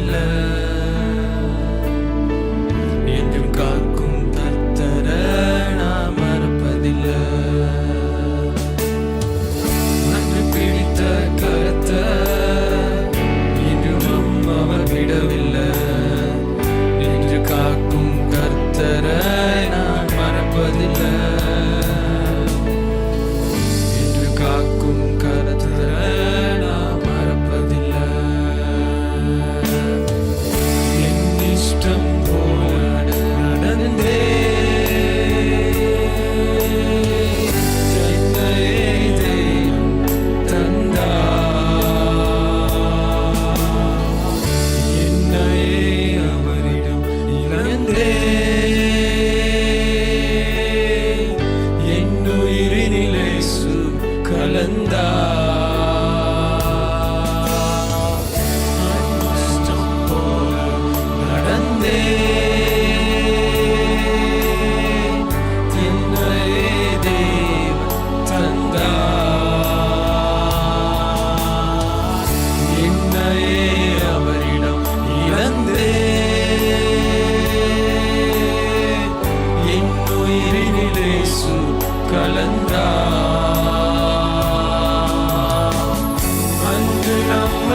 Love.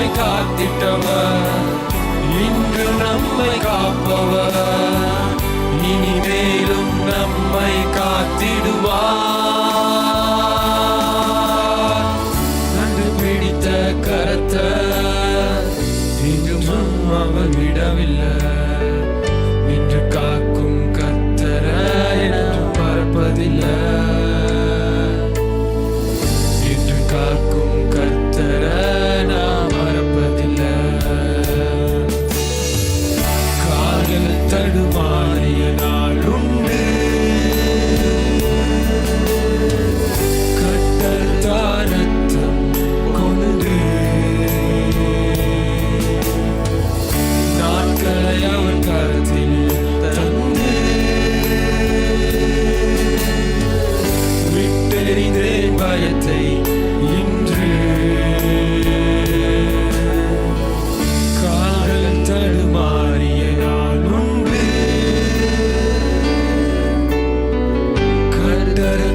நம்மை காத்திட்டவர். இன்று நம்மை காப்பவர். இனிமேலும் நம்மை காத்திடுவார். நன்று பிடித்த கரத்த இன்றும் அவர் விடவில்லை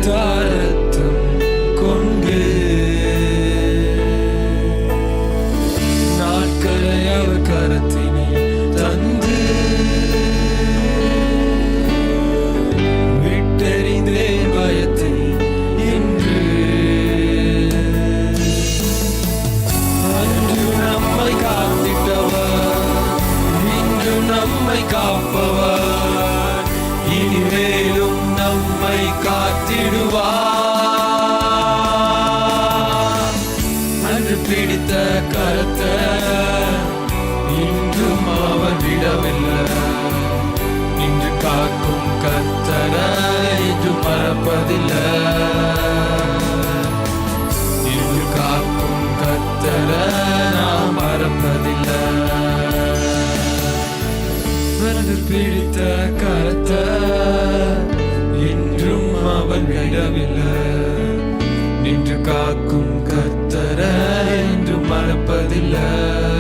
daughter காத்திடுவார். அன்று பிடித்த கருத்தை இன்றும் அவர் விடவில்லை. இன்று காக்கும் கத்தர இன்று மறப்பதில்லை. இன்று காக்கும் கத்தர நாம் மறப்பதில்லை. பிடித்த கர விடவில்ல. நின்று காக்கும் கத்தர என்று மறப்பதில்லை.